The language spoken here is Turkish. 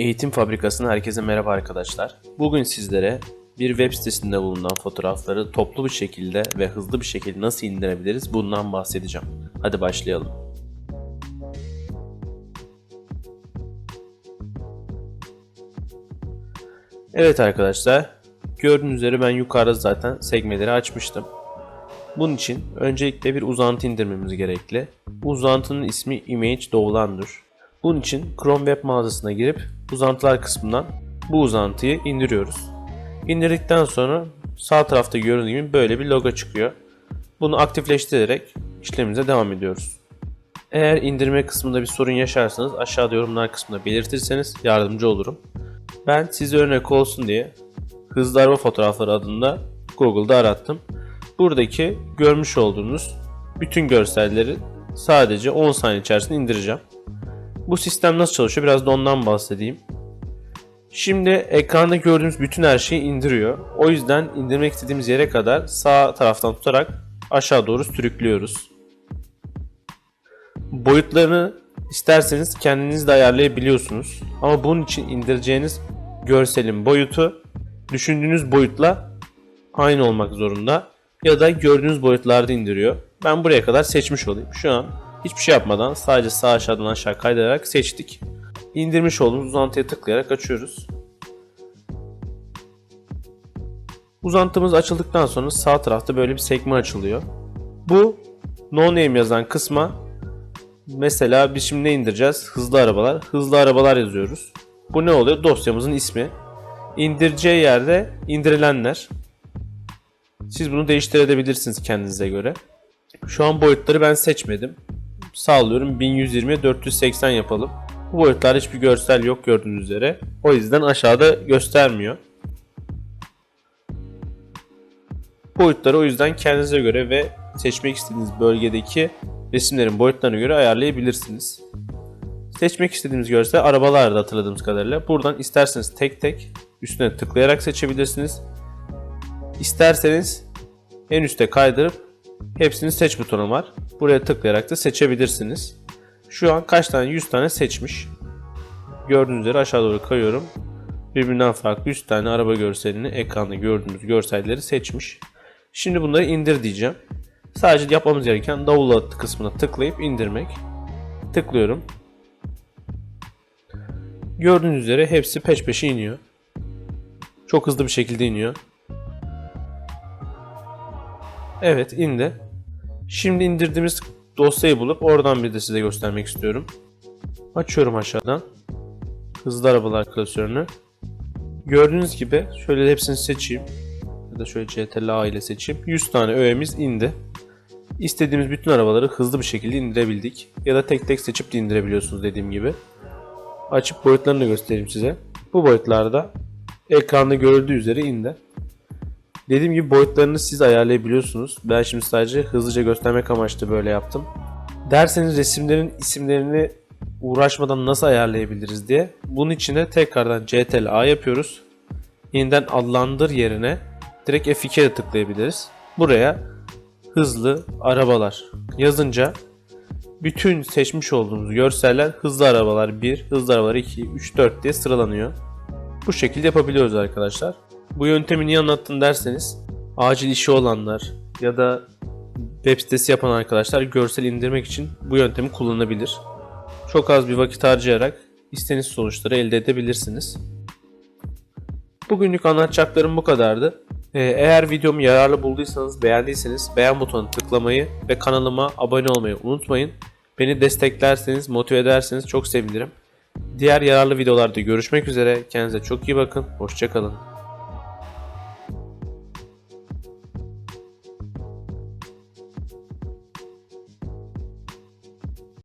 Eğitim Fabrikası'na herkese merhaba arkadaşlar. Bugün sizlere bir web sitesinde bulunan fotoğrafları toplu bir şekilde ve hızlı bir şekilde nasıl indirebiliriz bundan bahsedeceğim. Hadi başlayalım. Evet arkadaşlar, gördüğünüz üzere ben yukarıda zaten sekmeleri açmıştım. Bunun için öncelikle bir uzantı indirmemiz gerekli. Uzantının ismi Image Downloader. Bunun için Chrome Web mağazasına girip uzantılar kısmından bu uzantıyı indiriyoruz. İndirdikten sonra sağ tarafta gördüğünüz gibi böyle bir logo çıkıyor. Bunu aktifleştirerek işlemimize devam ediyoruz. Eğer indirme kısmında bir sorun yaşarsanız aşağıda yorumlar kısmında belirtirseniz yardımcı olurum. Ben size örnek olsun diye hızlı araba fotoğrafları adında Google'da arattım. Buradaki görmüş olduğunuz bütün görselleri sadece 10 saniye içerisinde indireceğim. Bu sistem nasıl çalışıyor biraz da ondan bahsedeyim. Şimdi ekranda gördüğümüz bütün her şeyi indiriyor. O yüzden indirmek istediğimiz yere kadar sağ taraftan tutarak aşağı doğru sürüklüyoruz. Boyutlarını isterseniz kendiniz de ayarlayabiliyorsunuz. Ama bunun için indireceğiniz görselin boyutu düşündüğünüz boyutla aynı olmak zorunda. Ya da gördüğünüz boyutlarda indiriyor. Ben buraya kadar seçmiş olayım. Şu an hiçbir şey yapmadan sadece sağ aşağıdan aşağı kaydırarak seçtik. İndirmiş olduğumuz uzantıya tıklayarak açıyoruz. Uzantımız açıldıktan sonra sağ tarafta böyle bir sekme açılıyor. Bu no name yazan kısma mesela biz şimdi ne indireceğiz? Hızlı arabalar. Hızlı arabalar yazıyoruz. Bu ne oluyor? Dosyamızın ismi. İndireceği yerde indirilenler. Siz bunu değiştirebilirsiniz kendinize göre. Şu an boyutları ben seçmedim. Sağlıyorum 1120 480 yapalım. Bu boyutlarda hiçbir görsel yok gördüğünüz üzere. O yüzden aşağıda göstermiyor. Boyutları o yüzden kendinize göre ve seçmek istediğiniz bölgedeki resimlerin boyutlarına göre ayarlayabilirsiniz. Seçmek istediğimiz görsel arabalarda hatırladığımız kadarıyla. Buradan isterseniz tek tek üstüne tıklayarak seçebilirsiniz. İsterseniz en üste kaydırıp hepsini seç butonu var. Buraya tıklayarak da seçebilirsiniz. Şu an kaç tane? 100 tane seçmiş. Gördüğünüz üzere aşağı doğru kayıyorum. Birbirinden farklı 100 tane araba görselini ekranda gördüğümüz görselleri seçmiş. Şimdi bunları indir diyeceğim. Sadece yapmamız gereken download kısmına tıklayıp indirmek. Tıklıyorum. Gördüğünüz üzere hepsi peş peşe iniyor. Çok hızlı bir şekilde iniyor. Evet indi. Şimdi indirdiğimiz dosyayı bulup oradan bir de size göstermek istiyorum. Açıyorum aşağıdan. Hızlı arabalar klasörünü. Gördüğünüz gibi şöyle hepsini seçeyim. Ya da şöyle CTRL A ile seçeyim. 100 tane öğemiz indi. İstediğimiz bütün arabaları hızlı bir şekilde indirebildik. Ya da tek tek seçip de indirebiliyorsunuz dediğim gibi. Açıp boyutlarını göstereyim size. Bu boyutlarda ekranda görüldüğü üzere indi. Dediğim gibi boyutlarını siz ayarlayabiliyorsunuz. Ben şimdi sadece hızlıca göstermek amaçlı böyle yaptım. Derseniz resimlerin isimlerini uğraşmadan nasıl ayarlayabiliriz diye. Bunun için de tekrardan CTRL yapıyoruz. Yeniden adlandır yerine direkt F2'ye tıklayabiliriz. Buraya hızlı arabalar yazınca bütün seçmiş olduğumuz görseller hızlı arabalar 1, hızlı arabalar 2, 3, 4 diye sıralanıyor. Bu şekilde yapabiliyoruz arkadaşlar. Bu yöntemi niye anlattın derseniz acil işi olanlar ya da web sitesi yapan arkadaşlar görsel indirmek için bu yöntemi kullanabilir. Çok az bir vakit harcayarak istediğiniz sonuçları elde edebilirsiniz. Bugünlük anlatacaklarım bu kadardı. Ee, Eğer videomu yararlı bulduysanız, beğendiyseniz beğen butonuna tıklamayı ve kanalıma abone olmayı unutmayın. Beni desteklerseniz, motive ederseniz çok sevinirim. Diğer yararlı videolarda görüşmek üzere. Kendinize çok iyi bakın. Hoşçakalın.